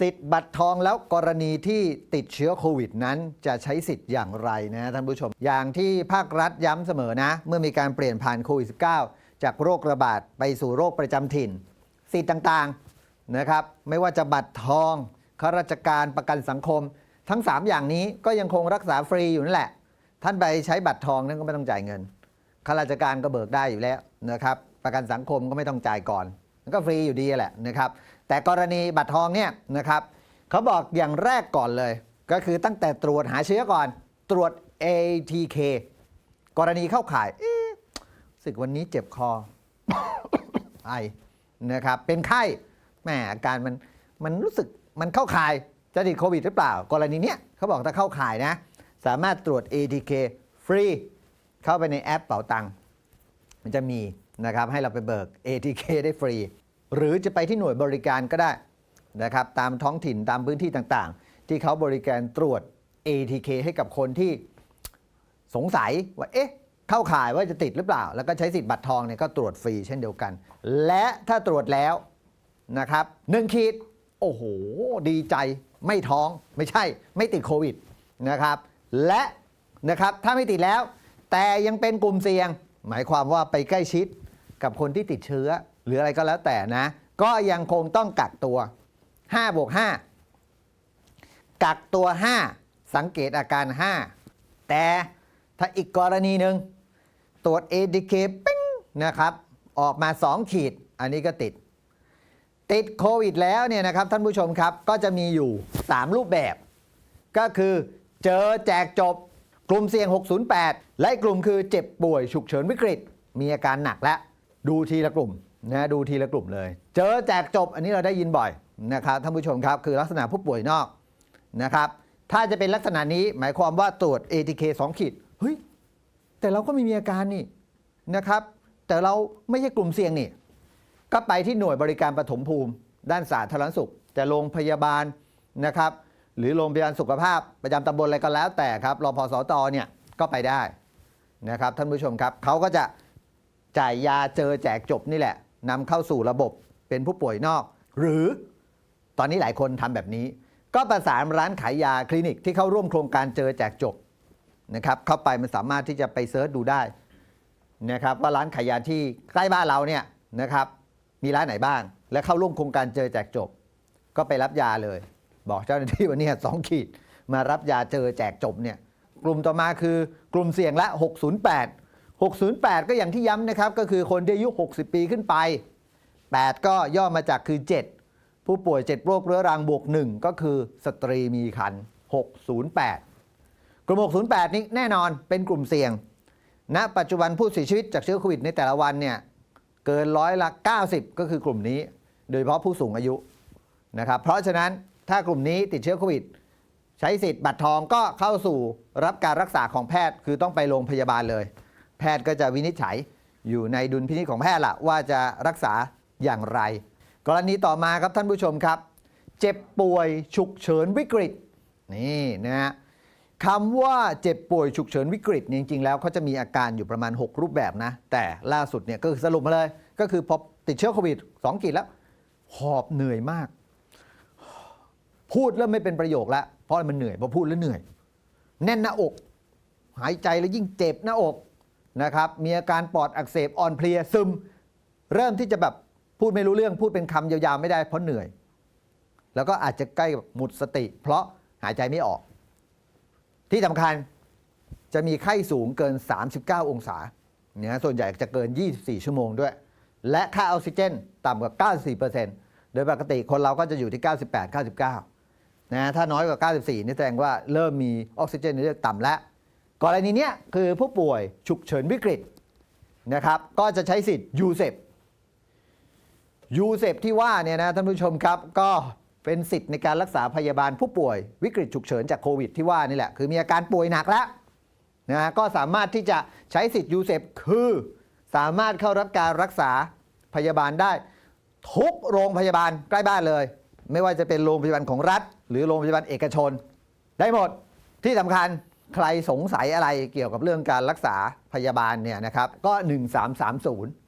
สิทธิ์บัตรทองแล้วกรณีที่ติดเชื้อโควิดนั้น จะใช้สิทธิ์อย่างไรนะท่านผู้ชม อย่างที่ภาครัฐย้ำเสมอนะ เมื่อมีการเปลี่ยนผ่านโควิด -19 จากโรคระบาดไปสู่โรคประจำถิ่น สิทธิ์ต่างๆนะครับไม่ว่าจะบัตรทองข้าราชการประกันสังคม ทั้ง 3 อย่างนี้ก็ยังคงรักษาฟรีอยู่นั่นแหละ ท่านไปใช้บัตรทองนั้นก็ไม่ต้องจ่ายเงินข้าราชการก็เบิกได้อยู่แล้วนะครับประกันสังคมก็ไม่ต้องจ่ายก่อน มันก็ฟรีอยู่ดีแหละนะครับ แต่กรณีบัตรทองเนี่ยนะครับเขาบอกอย่างแรกก่อนเลย ก็คือตั้งแต่ตรวจหาเชื้อก่อนตรวจ ATK กรณีเข้าข่ายเอสึกวันนี้เจ็บคอไอนะครับ เป็นไข้แหมอาการมันมันรู้สึกมันเข้าข่ายจะติดโควิดหรือเปล่า กรณีเนี้ยเขาบอกถ้าเข้าข่ายนะ สามารถตรวจ ATK ฟรี เข้าไปในแอปเป๋าตังค์มันจะมี นะครับให้เราไปเบิก ATK ได้ฟรี หรือจะไปที่หน่วยบริการก็ได้นะครับตามท้องถิ่นตามพื้นที่ต่างๆ ที่เขาบริการตรวจ ATK ให้กับคนที่สงสัยว่าเอ๊ะเข้าข่ายว่าจะติดหรือเปล่า แล้วก็ใช้สิทธิ์บัตรทองเนี่ยก็ตรวจฟรีเช่นเดียวกัน และถ้าตรวจแล้วนะครับหนึ่งขีดโอ้โห ดีใจไม่ท้องไม่ใช่ไม่ติดโควิดนะครับและนะครับถ้าไม่ติดแล้ว แต่ยังเป็นกลุ่มเสี่ยง หมายความว่าไปใกล้ชิด กับคนที่ติดเชื้อ หรืออะไรก็แล้วแต่นะ ก็ยังคงต้องกักตัว5บวก5กักตัว 5 สังเกตอาการ 5 แต่ถ้าอีกกรณีหนึ่งตรวจ ATK ปิ้งนะครับ ออกมา 2 ขีด อันนี้ก็ติด ติดโควิดแล้วเนี่ยนะครับท่านผู้ชมครับก็จะมีอยู่ 3 รูปแบบ ก็คือเจอแจกจบกลุ่มเสี่ยง 608 และกลุ่มคือเจ็บป่วยฉุกเฉินวิกฤต มีอาการหนักแล้ว ดูทีละกลุ่มนะดูทีละกลุ่มเลย เจอแจกจบอันนี้เราได้ยินบ่อยนะครับท่านผู้ชมครับ คือลักษณะผู้ป่วยนอกนะครับ ถ้าจะเป็นลักษณะนี้หมายความว่าตรวจ ATK 2ขีดเฮ้ยแต่เราก็ไม่มีอาการนี่นะครับ แต่เราไม่ใช่กลุ่มเสี่ยงนี่ ก็ไปที่หน่วยบริการปฐมภูมิ ด้านสาธารณสุขจะโรงพยาบาลนะครับ หรือโรงพยาบาลสุขภาพประจำตำบลอะไรก็แล้วแต่ครับรอพสตเนี่ยก็ไปได้นะครับท่านผู้ชมครับเขาก็จะ จ่ายยาเจอแจกจบนี่แหละนำเข้าสู่ระบบเป็นผู้ป่วยนอก หรือตอนนี้หลายคนทำแบบนี้ ก็ประสานร้านขายยาคลินิกที่เข้าร่วมโครงการเจอแจกจบนะครับเข้าไปมันสามารถที่จะไปเซิร์ชดูได้นะครับว่าร้านขายยาที่ใกล้บ้านเราเนี่ยนะครับมีร้านไหนบ้าง และเข้าร่วมโครงการเจอแจกจบ ก็ไปรับยาเลย บอกเจ้าหน้าที่วันนี้สองขีด มารับยาเจอแจกจบเนี่ยกลุ่มต่อมาคือกลุ่มเสี่ยงละ 608 608 ก็อย่างที่ย้ำนะครับ ก็คือคนที่อายุ 60 ปีขึ้นไป 8 ก็ย่อมาจากคือ 7 ผู้ป่วย 7 โรคเรื้อรังบวก 1 ก็คือสตรีมีครรภ์608 กลุ่ม 608 นี้แน่นอนเป็นกลุ่มเสี่ยงณปัจจุบันผู้เสียชีวิตจากเชื้อโควิดในแต่ละวันเนี่ยเกินร้อยละ 90 ก็คือกลุ่มนี้ โดยเฉพาะผู้สูงอายุนะครับ เพราะฉะนั้นถ้ากลุ่มนี้ติดเชื้อโควิด ใช้สิทธิ์บัตรทองก็เข้าสู่รับการรักษาของแพทย์ คือต้องไปโรงพยาบาลเลย แพทย์ก็จะวินิจฉัยอยู่ในดุลพินิจของแพทย์ละว่าจะรักษาอย่างไร กรณีต่อมาครับท่านผู้ชมครับ เจ็บป่วยฉุกเฉินวิกฤตนี่นะฮะคำว่าเจ็บป่วยฉุกเฉินวิกฤตจริงๆ แล้วเขาจะมีอาการอยู่ประมาณ 6 รูปแบบนะ แต่ล่าสุดเนี่ยก็คือสรุปมาเลย ก็คือพอติดเชื้อโควิด2ขีดแล้ว หอบเหนื่อยมาก พูดเริ่มไม่เป็นประโยคแล้วเพราะมันเหนื่อยพอพูดแล้วเหนื่อย แน่นหน้าอก หายใจแล้วยิ่งเจ็บหน้าอก นะครับมีอาการปอดอักเสบอ่อนเพลียซึม เริ่มที่จะแบบพูดไม่รู้เรื่องพูดเป็นคำยาวๆไม่ได้เพราะเหนื่อย แล้วก็อาจจะใกล้กับหมดสติ เพราะหายใจไม่ออก ที่สำคัญจะมีไข้สูงเกิน 39 องศาเนี่ยส่วนใหญ่จะเกิน 24 ชั่วโมงด้วย และค่าออกซิเจนต่ำกว่า 94%โดยปกติคนเราก็จะอยู่ที่ 98 99นะถ้าน้อยกว่า 94 นี่แสดงว่าเริ่มมีออกซิเจนในเลือดต่ำแล้ว กรณีนี้คือผู้ป่วยฉุกเฉินวิกฤตนะครับ ก็จะใช้สิทธิ์ยูเซปยูเซปที่ว่าเนี่ยนะท่านผู้ชมครับ ก็เป็นสิทธิ์ในการรักษาพยาบาลผู้ป่วยวิกฤตฉุกเฉินจากโควิดที่ว่านี่แหละ คือมีอาการป่วยหนักแล้วนะก็สามารถที่จะใช้สิทธิ์ยูเซปคือสามารถเข้ารับการรักษาพยาบาลได้ ทุกโรงพยาบาลใกล้บ้านเลย ไม่ว่าจะเป็นโรงพยาบาลของรัฐ หรือโรงพยาบาลเอกชน ได้หมดที่สำคัญ ใครสงสัยอะไรเกี่ยวกับเรื่องการรักษาพยาบาลเนี่ยนะครับก็ 1330